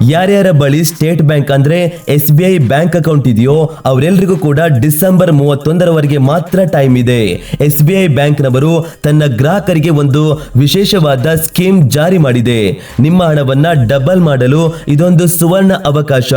ಯಾರ್ಯಾರ ಬಳಿ state bank ಅಂದ್ರೆ S B I bank account ಇದೆಯೋ ಅವರೆಲ್ಲರಿಗೂ ಕೂಡ ಡಿಸೆಂಬರ್ ಮೂವತ್ತೊಂದರವರೆಗೆ ಮಾತ್ರ ಟೈಮ್ ಇದೆ. ಎಸ್ ಬಿ ಐ ಬ್ಯಾಂಕ್ನವರು ತನ್ನ ಗ್ರಾಹಕರಿಗೆ ಒಂದು ವಿಶೇಷವಾದ ಸ್ಕೀಮ್ ಜಾರಿ ಮಾಡಿದೆ. ನಿಮ್ಮ ಹಣವನ್ನ ಡಬಲ್ ಮಾಡಲು ಇದೊಂದು ಸುವರ್ಣ ಅವಕಾಶ.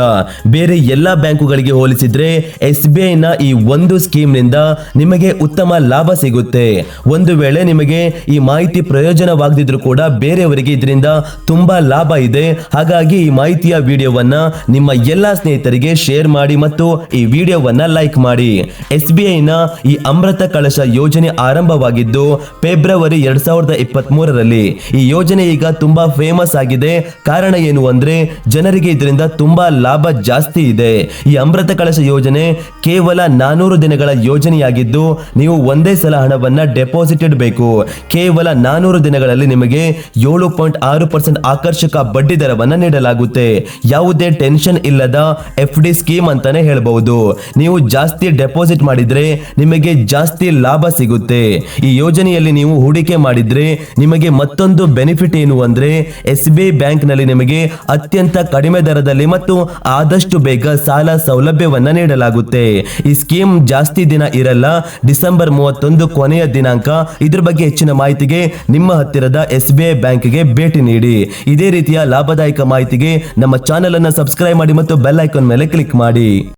ಬೇರೆ ಎಲ್ಲಾ ಬ್ಯಾಂಕುಗಳಿಗೆ ಹೋಲಿಸಿದ್ರೆ ಎಸ್ ಬಿ ಐನ ಈ ಒಂದು ಸ್ಕೀಮ್ನಿಂದ ನಿಮಗೆ ಉತ್ತಮ ಲಾಭ ಸಿಗುತ್ತೆ. ಒಂದು ವೇಳೆ ನಿಮಗೆ ಈ ಮಾಹಿತಿ ಪ್ರಯೋಜನವಾಗದಿದ್ರು ಕೂಡ ಬೇರೆಯವರಿಗೆ ಇದರಿಂದ ತುಂಬಾ ಲಾಭ ಇದೆ. ಹಾಗಾಗಿ ಈ ಮಾಹಿತಿಯ ವಿಡಿಯೋವನ್ನ ನಿಮ್ಮ ಎಲ್ಲಾ ಸ್ನೇಹಿತರಿಗೆ ಶೇರ್ ಮಾಡಿ ಮತ್ತು ಈ ವಿಡಿಯೋವನ್ನ ಲೈಕ್ ಮಾಡಿ. ಎಸ್ ಬಿ ಐನ ಈ ಅಮೃತ ಕಳಶ ಯೋಜನೆ ಆರಂಭವಾಗಿದ್ದು ಫೆಬ್ರವರಿ ಎರಡ್ ಸಾವಿರದ ಇಪ್ಪತ್ತ್ ಮೂರರಲ್ಲಿ ಈ ಯೋಜನೆ ಈಗ ತುಂಬಾ ಫೇಮಸ್ ಆಗಿದೆ. ಕಾರಣ ಏನು ಅಂದ್ರೆ ಜನರಿಗೆ ಇದರಿಂದ ತುಂಬಾ ಲಾಭ ಜಾಸ್ತಿ ಇದೆ. ಈ ಅಮೃತ ಕಳಶ ಯೋಜನೆ ಕೇವಲ ನಾನೂರು ದಿನಗಳ ಯೋಜನೆಯಾಗಿದ್ದು ನೀವು ಒಂದೇ ಸಲ ಹಣವನ್ನ ಡೆಪಾಸಿಟ್ ಇಡಬೇಕು ಕೇವಲ ನಾನೂರು ದಿನಗಳಲ್ಲಿ ನಿಮಗೆ ಏಳು ಪಾಯಿಂಟ್ ಆರು ಪರ್ಸೆಂಟ್ ಆಕರ್ಷಕ ಬಡ್ಡಿ ದರವನ್ನು ನೀಡಲಾಗುತ್ತೆ. ಯಾವುದೇ ಟೆನ್ಷನ್ ಇಲ್ಲದ ಎಫ್ ಡಿ ಸ್ಕೀಮ್ ಅಂತಾನೆ ಹೇಳಬಹುದು. ನೀವು ಜಾಸ್ತಿ ಡೆಪಾಸಿಟ್ ಮಾಡಿದ್ರೆ ನಿಮಗೆ ಜಾಸ್ತಿ ಲಾಭ ಸಿಗುತ್ತೆ. ಈ ಯೋಜನೆಯಲ್ಲಿ ನೀವು ಹೂಡಿಕೆ ಮಾಡಿದ್ರೆ ನಿಮಗೆ ಮತ್ತೊಂದು ಬೆನಿಫಿಟ್ ಏನು ಅಂದ್ರೆ ಎಸ್ ಬಿ ಬ್ಯಾಂಕ್ನಲ್ಲಿ ನಿಮಗೆ ಅತ್ಯಂತ ಕಡಿಮೆ ದರದಲ್ಲಿ ಮತ್ತು ಆದಷ್ಟು ಬೇಗ ಸಾಲ ಸೌಲಭ್ಯವನ್ನ ನೀಡಲಾಗುತ್ತೆ. ಈ ಸ್ಕೀಮ್ ಜಾಸ್ತಿ ದಿನ ಇರಲ್ಲ, ಡಿಸೆಂಬರ್ ಮೂವತ್ತೊಂದು ಕೊನೆಯ ದಿನಾಂಕ. ಇದ್ರ ಬಗ್ಗೆ ಹೆಚ್ಚಿನ ಮಾಹಿತಿಗೆ ನಿಮ್ಮ ಹತ್ತಿರದ ಎಸ್ ಬಿ ಐ ಬ್ಯಾಂಕ್ಗೆ ಭೇಟಿ ನೀಡಿ. ಇದೇ ರೀತಿಯ ಲಾಭದಾಯಕ ಮಾಹಿತಿಗೆ ನಮ್ಮ ಚಾನೆಲ್ ಅನ್ನ ಸಬ್ಸ್ಕ್ರೈಬ್ ಮಾಡಿ ಮತ್ತು ಬೆಲ್ ಐಕಾನ್ ಮೇಲೆ ಕ್ಲಿಕ್ ಮಾಡಿ.